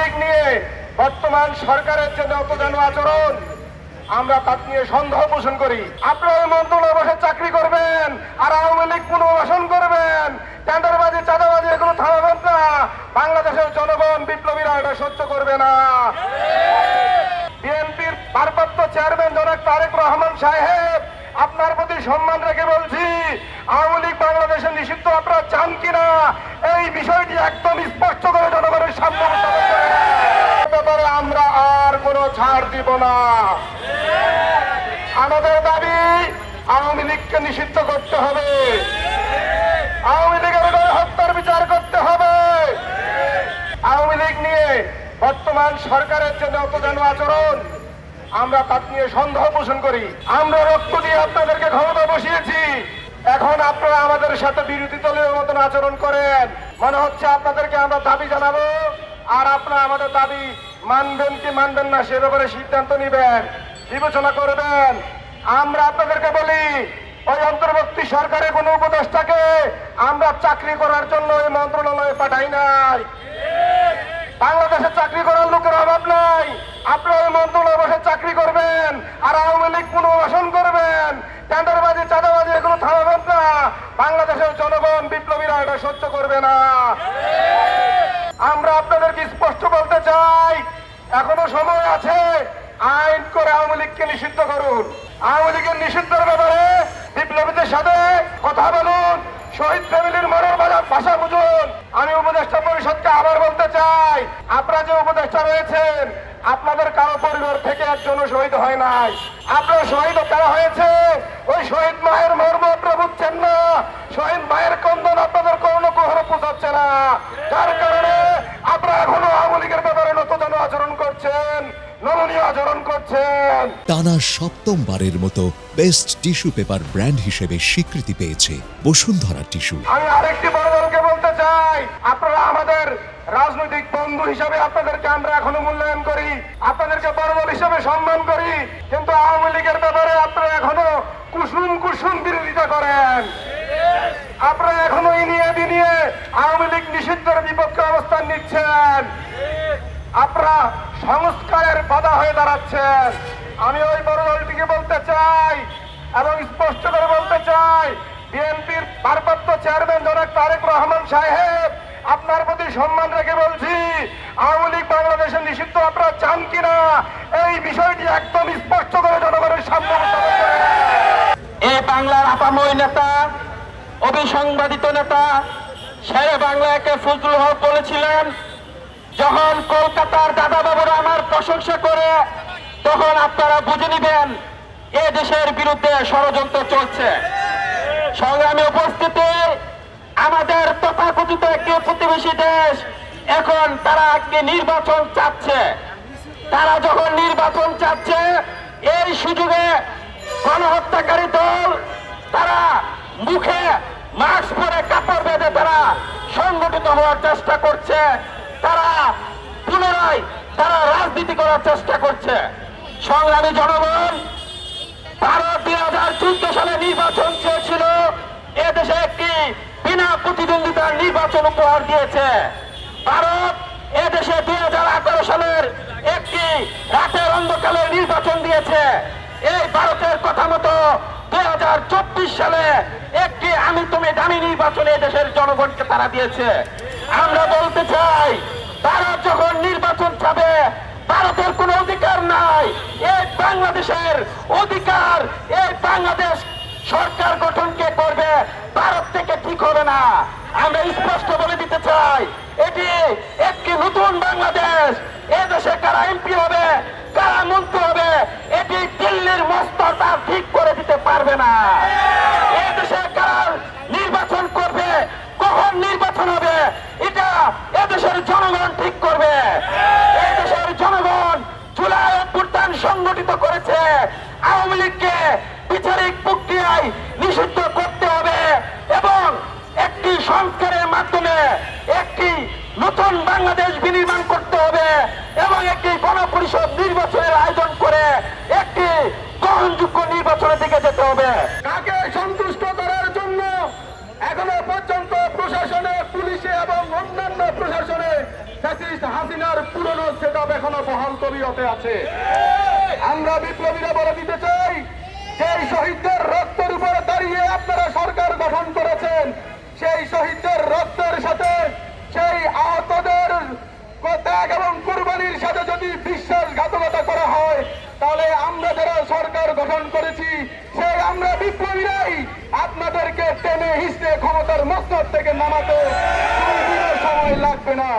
লীগ নিয়ে বর্তমান সরকারের যে যত যেন আচরণ। আমরা তার নিয়ে সন্দেহ পোষণ করি। আপনারা মন্ত্রণালয়ে বসে চাকরি করবেন, আর আওয়ামী লীগ পুনর্বাসন করবেন। টেন্ডারবাজি, চাঁদাবাজি, এগুলো থামাবেন না বাংলাদেশের জনগণ বিপ্লবীরা এটা সহ্য করবে না। বিএনপির ভারপ্রাপ্ত চেয়ারম্যান জনাব তারেক রহমান সাহেব, আপনার প্রতি সম্মান রেখে বলছি, আওয়ামী লীগ বাংলাদেশে নিষিদ্ধ, আপনারা চান কিনা? এই বিষয়টি একদম স্পষ্ট করে জনগণের সামনে কোনো ছাড় দিব না। আমাদের দাবি, আওয়ামী লীগকে নিষিদ্ধ করতে হবে। আওয়ামী লীগের হত্যার বিচার করতে হবে। আওয়ামী লীগ নিয়ে বর্তমান সরকারের যে যত যেন আচরণ, আমরা তার নিয়ে সন্দেহ পোষণ করি। আমরা রক্ত দিয়ে আপনাদেরকে ক্ষমতা বসিয়েছি। এখন আপনারা আমাদের সাথে বিরোধী দলের মতন আচরণ করেন। মনে হচ্ছে আপনাদেরকে আমরা দাবি জানাব, আর আপনারা আমাদের দাবি মানবেন কি মানবেন না, সে ব্যাপারে সিদ্ধান্ত নেবেন, বিবেচনা করবেন। আমরা আপনাদেরকে বলি, ওই অন্তর্বর্তী সরকারের কোন উপদেষ্টাকে আমরা চাকরি করার জন্য এই মন্ত্রণালয়ে পাঠাই নাই বাংলাদেশে চাকরি করার লোকের অভাব নাই আপনারা ওই মন্ত্রণালয়ে বসে চাকরি করবেন আর আওয়ামী লীগ পুনর্বাসন করবেন টেন্ডারবাজি চাঁদাবাজি এগুলো থামাবেন না বাংলাদেশের জনগণ বিপ্লবীরা এটা সহ্য করবে না আমরা আপনাদেরকে স্পষ্ট বলতে চাই এখনও সময় আছে আইন করে আওয়ামী লীগকে নিষিদ্ধ করুন। আওয়ামী লীগের নিষিদ্ধের ব্যাপারে বিপ্লবীদের সাথে কথা বলুন। শহীদ ফ্যামিলির মনের ভাষা বুঝুন। আমি উপদেষ্টা পরিষদকে আবার বলতে চাই, আপনারা যে উপদেষ্টা রয়েছেন, আপনাদের কারও পরিবার থেকে একজনও শহীদ হয় নাই। আপনার শহীদ কারা হয়েছে? ওই শহীদ মায়ের মর্ম আপনারা বুঝছেন না। শহীদ মায়ের কন্দন আপনাদের কোনো কখনো পৌঁছাচ্ছে না যার কারণে আপনারা এখনও আওয়ামী লীগের ব্যাপারে নতুন আচরণ করছেন নমনীয় আচরণ করছেন টানা সপ্তমবারের মতো বেস্ট টিস্যু পেপার ব্র্যান্ড হিসেবে স্বীকৃতি পেয়েছে বসুন্ধরা টিস্যু আমি আরেকটি বড় দলকে বলতে চাই। আপনারা আমাদের রাজনৈতিক বন্ধু হিসাবে আপনাদেরকে আমরা এখনও মূল্যায়ন করি। আপনাদেরকে বড় দল হিসাবে সম্মান করি। কিন্তু আওয়ামী লীগের ব্যাপারে আপনারা এখনও কুসুম কুসুম বিরোধিতা করেন। আপনারা এখনও ইনিয়ে বিনিয়ে আওয়ামী লীগ নিষিদ্ধের বিপক্ষে অবস্থান নিচ্ছেন। আপনারা সংস্কারের বাধা হয়ে দাঁড়াচ্ছেন। আমি ওই বড় দলটিকে বলতে চাই এবং স্পষ্ট করে বলতে চাই, বিএনপির ভারপ্রাপ্ত চেয়ারম্যান জনাব তারেক রহমান সাহেব, আপনার প্রতি সম্মান রেখে বলছি, আওয়ামী লীগ বাংলাদেশে নিষিদ্ধ, আপনারা চান কিনা? এই বিষয়টি একদম স্পষ্ট করে জনগণের সামনে এ বাংলার আপাময় নেতা অভিসংবাদিত নেতা শেরে বাংলাকে ফজলুল হক বলেছিলেন, যখন কলকাতার দাদা বাবুরা আমার প্রশংসা করে তখন আপনারা বুঝে নিবেন, এ দেশের বিরুদ্ধে ষড়যন্ত্র চলছে। সংগ্রামী উপস্থিতি, আমাদের তথাকথিত একটি প্রতিবেশী দেশ, এখন তারা আজকে নির্বাচন চাচ্ছে। তারা যখন নির্বাচন চাচ্ছে, এই সুযোগে গণহত্যাকারী দল, তারা মুখে মাস্ক পরে কাপড় বেঁধে তারা সংগঠিত হওয়ার চেষ্টা করছে। তারা পুনরায় তারা রাজনীতি করার চেষ্টা করছে। সংগ্রামী জনগণ, ভারত দুই হাজার চোদ্দ সালে নির্বাচন চেয়েছিল। এদেশে একটি বিনা প্রতিদ্বন্দ্বিতার নির্বাচন উপহার দিয়েছে। ভারত এদেশে দুই হাজার আঠারো সালের একটি রাতের অন্ধকালের নির্বাচন দিয়েছে। এই ভারতের কথা মতো দুই হাজার চব্বিশ সালে একটি আমি তুমি দামি নির্বাচনে দেশের জনগণকে তারা দিয়েছে। আমরা বলতে চাই, ভারত যখন নির্বাচন চাবে, ভারতের কোনো অধিকার এই বাংলাদেশের অধিকার এই বাংলাদেশ সরকার গঠন কে করবে, ভারত থেকে ঠিক হবে না। আমরা স্পষ্ট বলে দিতে চাই, এটি একটি নতুন বাংলাদেশ। এ দেশে কারা এমপি হবে, কারা মন্ত্রী হবে, এটি দিল্লির মস্ত ঠিক করে দিতে পারবে না। লীগকে বিচারিক প্রক্রিয়ায় নিষিদ্ধ করতে হবে এবং একটি সংস্কারের মাধ্যমে একটি নতুন বাংলাদেশ বিনির্মাণ করতে হবে এবং একটি গণপরিষদ নির্বাচনের আয়োজন করে একটি গ্রহণযোগ্য নির্বাচনের দিকে যেতে হবে। কাকে সন্তুষ্ট করার জন্য এখনও পর্যন্ত প্রশাসনে, পুলিশে এবং অন্যান্য প্রশাসনে হাসিনার পুরনো সেট এখনও বহাল তবিয়তে আছে। আমরা বিপ্লবীরা বলে দিতে চাই শহীদদের রক্তের উপরে দাঁড়িয়ে আপনারা সরকার গঠন করেছেন। সেই শহীদদের রক্তের সাথে সেই আহতদের ত্যাগ এবং কুরবানির সাথে যদি বিশ্বাসঘাতকতা করা হয়, তাহলে আমরা যারা সরকার গঠন করেছি, সেই আমরা বিপ্লবীরাই আপনাদেরকে টেনে হিসতে ক্ষমতার মস্তক থেকে নামাতে সময় লাগবে না।